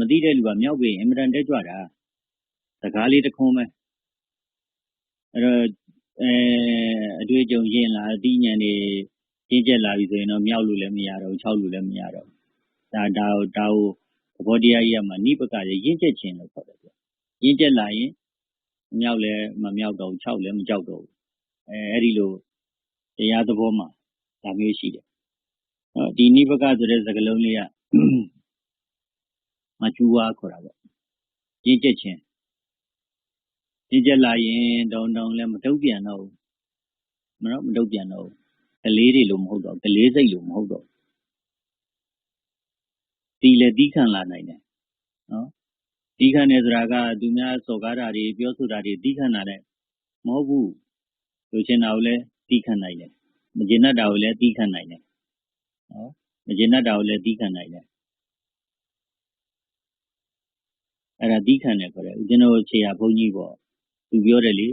မသိတဲ့လူကမြောက်ပြီးအင်မတန်တက်ကြွတာစကားလေးတစ်ခွန်းပဲအဲ့တော့အဲအတွေ့အကြုံရင့်လာအသိဉာဏ်တွေကျင့်ကျက်လာပြီဆိုရင်တော့မြောက်လို့လည်းမရတော့ဘူးခြောက်လို့လည်းမရတော့ဘူးဒါဒါဒါကိုသဘောတရားကြီးကမှနိပကရရင့်ကျက်ခြင်းလို့ခေါ်တယ်ရင့်ကျက်လာရင်မြောက်လည်းမမြောက်တော့ဘူးခြောက်လည်းမကြောက်တော့ဘူးအဲအဲ့ဒီလိုတရားသဘောမှာဒါမျိုးရှိတယ်။ဒီနိဗ္ဗကဆိုတဲ့စကားလုံးလေးက မကျူဝါခေါ်တာပေါ့။ကြီးကျက်ခြင်းကြီးကျက်လာရင်တောင်တောင်လည်းမတုတ်ပြန်တော့ဘူး။မတော့မတုတ်ပြန်တော့ဘူး။ကလေးတွေလိုမဟုတ်တော့ကလေးစိတ်လိုမဟုတ်တော့ဒီလည်းတီးခံလာနိုင်တယ်နော်တီးခံတယ်ဆိုတာကသူများစော်ကားတာတွေပြောဆိုတာတွေတီးခံတာလည်းမဟုတ်ဘူးလူချင်းတာကိုလည်းတီးခံနိုင်တယ်မကျေနပ်တာကိုလည်းတီးခံနိုင်တယ်နော်မကျေနပ်တာကိုလည်းတီးခံနိုင်တယ် အဲ့ဒါတီးခံတယ်ခေါ်တယ်ဦးဇင်းတို့ခြေရဘုန်းကြီးပေါ့သူပြောတယ်လေ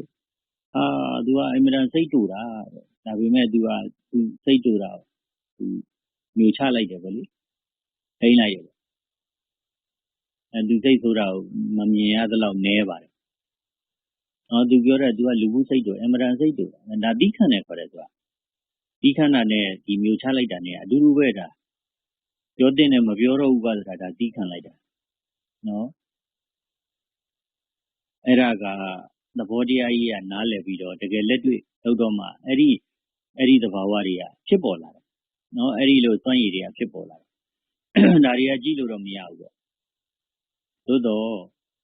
အာသူကအင်မတန်စိတ်တူတာဒါပေမဲ့သူကသူစိတ်တူတာသူမျိုးချလိုက်တယ်ဗောလေထိန်းလိုက်တယ်အဲသူစိတ်ဆိုတာကိုမမြင်ရသလောက်နဲပါတယ်။အော်သူပြောတဲ့သူကလူမှုစိတ်တူအင်မတန်စိတ်တူဒါတီးခံတယ်ခေါ်တယ်သူကတီးခန္ဓာနဲ့ဒီမျိုးချလိုက်တာနဲ့အတူတူပဲဒါပြောတဲ့နဲ့မပြောတော့ဘူးပါဆိုတာဒါတီးခံလိုက်တာနော် အဲ့ဒါကသဘောတရားကြီးကနားလည်ပြီးတော့တကယ်လက်တွေ့လောက်တော့မှအဲ့ဒီအဲ့ဒီသဘာဝတွေကဖြစ်ပေါ်လာတယ်နော်အဲ့ဒီလိုစွန့်ရည်တွေကဖြစ်ပေါ်လာတယ်ဒါတွေကကြည့်လို့တော့မရဘူးပေါ့သို့တော့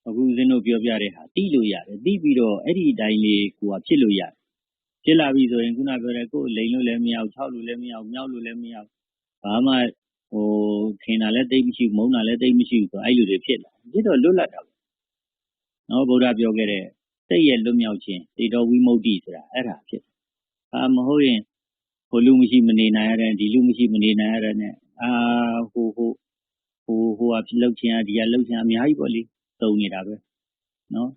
အခုဦးဇင်းတို့ပြောပြတဲ့ဟာတိလို့ရတယ်တိပြီးတော့အဲ့ဒီအတိုင်းလေးကိုကဖြစ်လို့ရတယ်ဖြစ်လာပြီဆိုရင်ခုနပြောတဲ့ကိုယ်လိန်လို့လည်းမရဘူးခြောက်လို့လည်းမရဘူးမြောက်လို့လည်းမရဘူးဘာမှဟိုခင်တာလည်းတိတ်မရှိဘူးမုန်းတာလည်းတိတ်မရှိဘူးဆိုအဲ့လိုတွေဖြစ်လာဖြစ်တော့လွတ်လပ်တာပေါ့ နော်ဗုဒ္ဓပြောခဲ့တဲ့စိတ်ရဲ့လွတ်မြောက်ခြင်းတေတော်ဝိမု ക്തി ဆိုတာအဲ့ဒါဖြစ်အာမဟုတ်ရင်ဟိုလူမရှိမနေနိုင်ရတဲ့ဒီလူမရှိမနေနိုင်ရတဲ့နဲ့အာဟိုဟိုဟိုဟိုဟာလှုပ်ခြင်းဒီဟာလှုပ်ခြင်းအများကြီးပေါ့လေတုံနေတာပဲနော်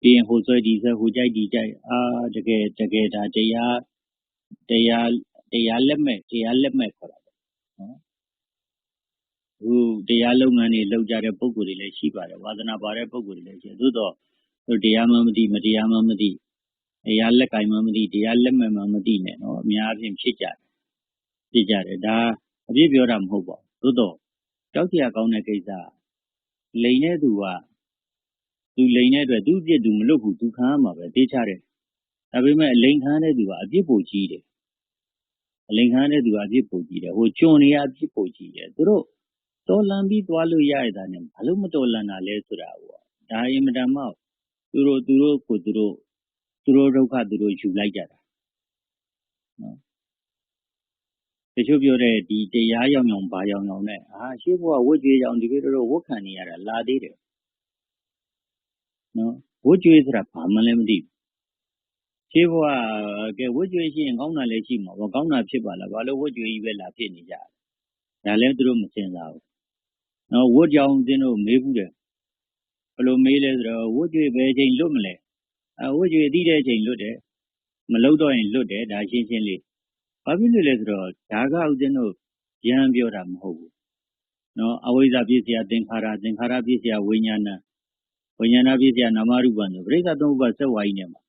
ပြီးရင်ဟိုဆွဲဒီဆွဲဟိုကြိုက်ဒီကြိုက်အာတကယ်တကယ်ဒါတရားတရားတရားလက်မဲ့တရားလက်မဲ့ခေါ်တာပေါ့နော် ဟိုတရားလုပ်ငန်းတွေလုပ်ကြတဲ့ပုံကိုယ်တွေလည်းရှိပါတယ်ဝါသနာပါတဲ့ပုံကိုယ်တွေလည်းရှိသို့တော့တရားမှမသိမတရားမှမသိတရားလက်ကင်မှမသိတရားလက်မဲ့မှမသိနဲ့နော်အများအပြားဖြစ်ကြတယ်ဖြစ်ကြတယ်ဒါအပြည့်ပြောတာမဟုတ်ပါဘူးသို့တော့ကြောက်စရာကောင်းတဲ့ကိစ္စလိန်တဲ့သူကသူလိန်တဲ့အတွက်သူ့အပြစ်သူမလွတ်ဘူးသူခံရမှာပဲတေးချတယ်ဒါပေမဲ့အလိန်ခံတဲ့သူကအပြစ်ပိုကြီးတယ်အလိန်ခံတဲ့သူကအပြစ်ပိုကြီးတယ်ဟိုကျွန်နေရအပြစ်ပိုကြီးတယ်သူတို့ တော်လန်ပြီး သွားလို့ရရတာနဲ့ ဘာလို့ မတော်လန်တာလဲဆိုတာပေါ့ ဒါ အင်မတန်မှ သူတို့ သူတို့ကိုသူတို့ သူတို့ဒုက္ခ သူတို့ ယူလိုက်ကြတာနော်တချို့ပြောတဲ့ဒီ တရားရောက်အောင် ဘာရောက်အောင်နဲ့ အာ ရှေ့ဘုရားဝတ်ကြွေးကြောင်ဒီကိတော့ဝတ်ခံနေရတာ လာသေးတယ်နော်ဝတ်ကြွေးဆိုတာ ဘာမှလည်း မသိဘူး ရှေးဘဝကဲဝတ်ကြွေးရှိရင် ကောင်းတာလည်း ရှိမှာပေါ့ ကောင်းတာဖြစ်ပါလား ဘာလို့ ဝတ်ကြွေးကြီးပဲ လာဖြစ်နေကြဒါလည်း သူတို့ မစင်စားဘူး နော်ဝတ်ကြောင်တင်းတို့မေးဘူးတယ်ဘယ်လိုမေးလဲဆိုတော့ဝတ်ကြွေးပဲချိန်လွတ်မလဲအဝတ်ကြွေးသိတဲ့ချိန်လွတ်တယ်မလုံတော့ရင်လွတ်တယ်ဒါရှင်းရှင်းလေးဘာဖြစ်လို့လဲဆိုတော့ဒါကဥစဉ်တို့ရဟန်းပြောတာမဟုတ်ဘူးနော်အဝိဇ္ဇပြည့်စရာသင်္ခါရသင်္ခါရပြည့်စရာဝိညာဏဝိညာဏပြည့်စရာနာမရူပံဆိုပြိဿသုံးပါးစက်ဝါးကြီးနဲ့မှာ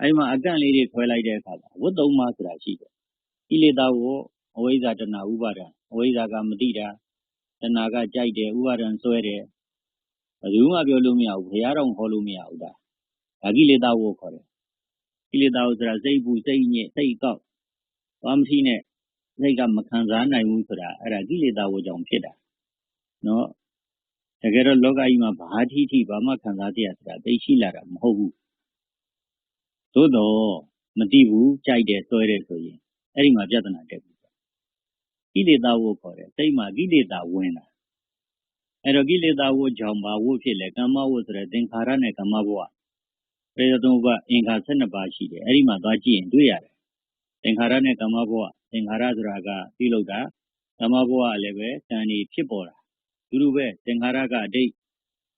အဲဒီမှာအကန့်လေးတွေခွဲလိုက်တဲ့အခါမှာဝတ်သုံးပါးဆိုတာရှိတယ်ကိလေသာကိုအဝိဇ္ဇတဏဥပါဒံအဝိဇ္ဇကမတိတာ တဏကကြိုက်တယ်ဥပါဒံဆွဲတယ်ဘယ်သူမှပြောလို့မရဘူးဘုရားတော်ခေါ်လို့မရဘူးဒါဒါကိလေသာကိုခေါ်တယ်ကိလေသာကိုဆိုတာစိတ်ပူစိတ်ညစ်စိတ်ကောက်သွားမထီးနဲ့စိတ်ကမခံစားနိုင်ဘူးဆိုတာအဲ့ဒါကိလေသာကိုကြောင့်ဖြစ်တာနော်တကယ်တော့လောကကြီးမှာဘာထီးထီးဘာမှခံစားတရားဆိုတာသိရှိလာတာမဟုတ်ဘူးသို့တော့မတိဘူးကြိုက်တယ်ဆွဲတယ်ဆိုရင်အဲ့ဒီမှာပြဿနာတက်ပြီ ကိလေသာဝုခေါ်တယ်စိတ်မှာကိလေသာဝင်တာအဲ့တော့ကိလေသာဝုကြောင့်ဘာဝုဖြစ်လဲကမ္မဝုဆိုတဲ့သင်္ခါရနဲ့ကမ္မဘဝပေရသုံးပါအင်္ဂါ12ပါးရှိတယ်အဲ့ဒီမှာသွားကြည့်ရင်တွေ့ရတယ်သင်္ခါရနဲ့ကမ္မဘဝသင်္ခါရဆိုတာကပြုလုပ်တာကမ္မဘဝလည်းပဲတဏှီဖြစ်ပေါ်တာဒီလိုပဲသင်္ခါရကအတိတ်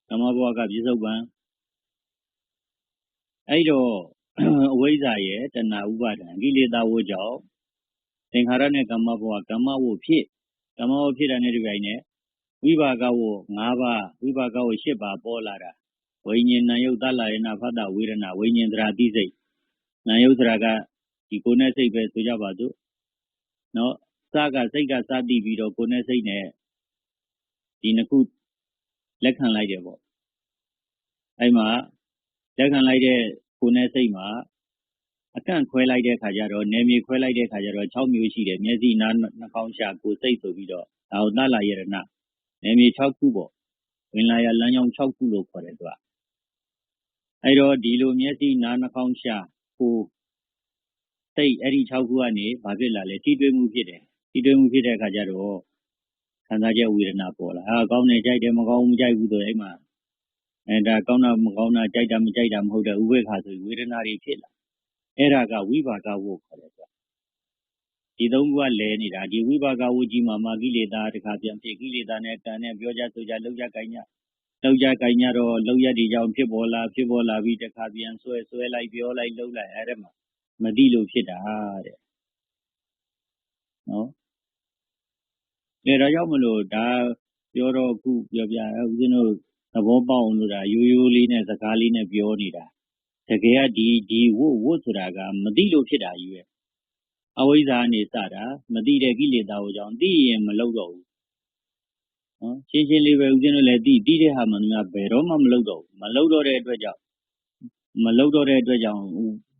ကမ္မဘဝကပြစ္ဆုတ်ပံအဲ့တော့အဝိဇ္ဇာရဲ့တဏှာဥပါဒံကိလေသာဝကြောင့် သင်္ခါရနဲ့ ကမ္မဘဝကမ္မဝဖြစ်ကမ္မဝဖြစ်တာနဲ့ဒီပိုင်းနဲ့ဝိပါကဝ၅ပါးဝိပါကဝ၈ပါးပေါ်လာတာဝိညာဉ်နာယုတ်သလယနာဖတ်တာဝေဒနာဝိညာဉ်သရာတိစိတ်နာယုတ်သရာကဒီကိုယ်နဲ့စိတ်ပဲဆိုကြပါစို့နော်စကစိတ်ကစတည်ပြီးတော့ကိုယ်နဲ့စိတ်နဲ့ဒီနှစ်ခုလက်ခံလိုက်တယ်ပေါ့အဲ့မှာလက်ခံလိုက်တဲ့ကိုယ်နဲ့စိတ်မှာ အကန့်ခွဲလိုက်တဲ့ခါကျတော့နေမြေခွဲလိုက်တဲ့ခါကျတော့6မျိုးရှိတယ် မျက်စိ နား နှာခေါင်း ရှာ ကိုယ် စိတ်ဆိုပြီးတော့ ဒါဟုတ်သလယရဏနေမြေ6ခုပေါ့ ဝင်လာရလမ်းကြောင်း6ခုလို့ ခေါ်တယ်သူက အဲ့တော့ ဒီလို မျက်စိ နား နှာခေါင်း ရှာ ကိုယ် စိတ် အဲ့ဒီ6ခုကနေ ဘာဖြစ်လာလဲ ထိတွေ့မှုဖြစ်တယ် ထိတွေ့မှုဖြစ်တဲ့အခါကျတော့ ခံစားချက် ဝေဒနာ ပေါ်လာအာကောင်းတယ် ကြိုက်တယ် မကောင်းဘူး မကြိုက်ဘူးဆို အဲ့မှာအဲဒါကောင်းတာ မကောင်းတာ ကြိုက်တာ မကြိုက်တာ မဟုတ်တဲ့ ဥပေက္ခဆိုဝေဒနာတွေ ဖြစ်လာ အဲ့ဒါကဝိပါကဝုခေါ်တယ်ဆိုဒီသုံးခုကလဲနေတာဒီဝိပါကဝုကြီးမှာမာကိလေသာတခါပြန်ဖြစ်ကိလေသာနဲ့ကံနဲ့ပြောကြဆိုကြလောက်ကြကိုင်းကြလောက်ကြကိုင်းကြတော့လောက်ရဒီကြောင့်ဖြစ်ပေါ်လာဖြစ်ပေါ်လာပြီးတခါပြန်ဆွဲဆွဲလိုက်ပြောလိုက်လှုပ်လိုက်အဲ့ဒါမှာမသိလို့ဖြစ်တာတဲ့နော်အဲဒါကြောင့်မလို့ဒါပြောတော့အခုပြောပြဦးဇင်းတို့သဘောပေါက်အောင်လို့ဒါရိုးရိုးလေးနဲ့စကားလေးနဲ့ပြောနေတာ တကယ်ကဒီဒီ ဝတ် ဝတ်ဆိုတာက မသိလို့ဖြစ်တာကြီးပဲ အဝိဇ္ဇာနေစတာ မသိတဲ့ ကိလေသာကိုကြောင့် သိရင် မလုပ်တော့ဘူးနော်ရှင်းရှင်းလေးပဲ ဦးဇင်းတို့လည်း သိ သိတဲ့ဟာမှန်များဘယ်တော့မှ မလုပ်တော့ဘူးမလုပ်တော့တဲ့အတွက်ကြောင့်မလုပ်တော့တဲ့အတွက်ကြောင့်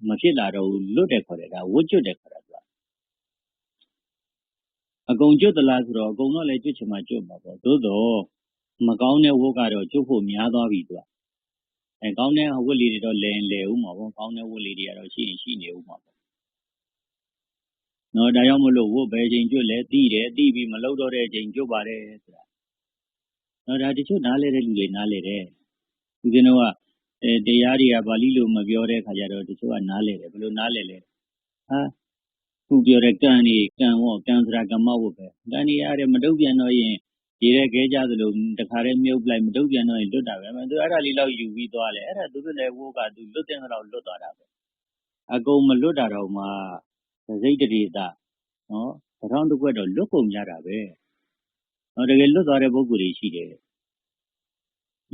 မဖြစ်လာတော့ဘူး လွတ်တယ်ခေါ်တယ် ဒါ ဝတ်ကျွတ်တယ်ခေါ်တာသူကအကုန်ကျွတ်သလားဆိုတော့ အကုန်တော့လည်း ကျွတ်ချင်မှ ကျွတ်မှာပေါ့ သို့တော့မကောင်းတဲ့ဝတ်ကတော့ ကျွတ်ဖို့များသွားပြီသူက အဲကောင်းတဲ့ဝတ်လေးတွေတော့လဲလဲဦးမှာပေါ့ကောင်းတဲ့ဝတ်လေးတွေကတော့ရှိရင်ရှိနေဦးမှာပေါ့နော်ဒါကြောင့်မလို့ဝတ်ဘယ်ချိန်ကျွတ်လဲသိတယ်သိပြီးမလုပ်တော့တဲ့ချိန်ကျွတ်ပါတယ်ဆိုတာနော်ဒါတချို့နားလဲတဲ့လူတွေနားလဲတယ်ဦးဇင်းတို့ကအဲတရားတွေကပါဠိလိုမပြောတဲ့ခါကျတော့တချို့ကနားလဲတယ်ဘယ်လိုနားလဲလဲဟာခုပြောတဲ့ကံนี่ကံဟောကံစရာကမ္မဝတ်ပဲကံนี่ရတယ်မတုတ်ပြန်တော့ရင် ရေရဲခဲကြသလိုတခါတည်းမြုပ်လိုက်မတုတ်ပြန်တော့ရင်လွတ်တာပဲမသူအဲ့ဒါလေးတော့ယူပြီးသွားလေအဲ့ဒါသူတို့လည်းဝိုးကသူလွတ်တဲ့တော့လွတ်သွားတာပဲအကုန်မလွတ်တာတော့မှစိတ်တရေတာနော်သထောင်းတစ်ခွက်တော့လွတ်ကုန်ကြတာပဲနော်တကယ်လွတ်သွားတဲ့ပုဂ္ဂိုလ်တွေရှိတယ်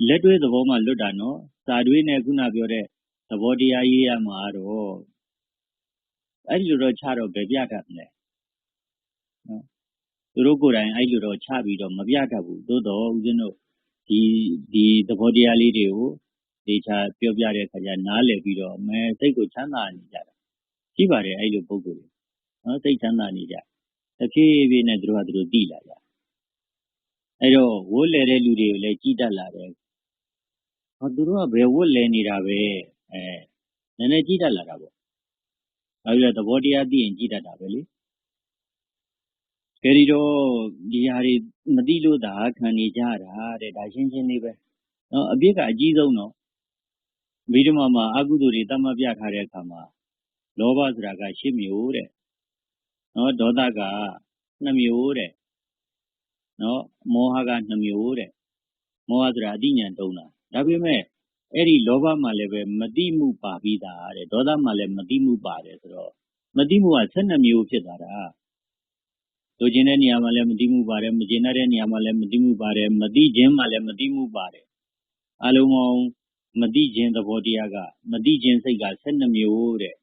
လက်တွဲသဘောမှလွတ်တာနော်စာတွေးနဲ့ခုနပြောတဲ့သဘောတရားရေးရမှာတော့အဲ့ဒီလိုတော့ခြားတော့ဘယ်ပြတတ်မလဲနော် သူတို့ကိုယ်တိုင်အဲ့လိုတော့ခြားပြီးတော့မပြတတ်ဘူးသို့တော့ဦးဇင်းတို့ဒီဒီသဘောတရားလေးတွေကိုဒေချာပြောပြတဲ့အခါကျနားလည်ပြီးတော့အမဲစိတ်ကိုချမ်းသာနေကြတာရှိပါတယ်အဲ့လိုပုံကိုယ်တွေနော်စိတ်ချမ်းသာနေကြတဖြည်းဖြည်းနဲ့သူတို့ကသူတို့တည်လာကြအဲ့တော့ဝိုးလေတဲ့လူတွေကိုလည်းကြည်တတ်လာတယ်ဟောသူတို့ကဘယ်ဝတ်လဲနေတာပဲအဲနည်းနည်းကြည်တတ်လာတာပေါ့အဲဒီတော့သဘောတရားသိရင်ကြည်တတ်တာပဲလေ ကဲဒီတော့ ဒီဟာတွေ မသိလို့သာ ခံနေကြတာတဲ့ ဒါ ရှင်းရှင်းလေးပဲနော်အပြစ်က အကြီးဆုံးတော့မိဓမ္မာမှာ အကုသိုလ်တွေတတ်မှတ်ပြထားတဲ့အခါမှာ လောဘဆိုတာက ၈ မျိုးတဲ့နော်ဒေါသက2မျိုးတဲ့နော်မောဟက2မျိုးတဲ့ မောဟဆိုတာအတိညာတုံးတာ ဒါပေမဲ့အဲ့ဒီ လောဘမှာလည်းပဲမတိမှုပါပြီးသားတဲ့ ဒေါသမှာလည်းမတိမှုပါတယ်ဆိုတော့မတိမှုက12မျိုးဖြစ်သွားတာ လိုချင်တဲ့နေရာမှာလည်းမတိမှုပါတယ်မကျင်တဲ့နေရာမှာလည်းမတိမှုပါတယ်မတိခြင်းမှာလည်းမတိမှုပါတယ်အလုံးပေါင်းမတိခြင်းသဘောတရားကမတိခြင်းစိတ်က12မျိုးတဲ့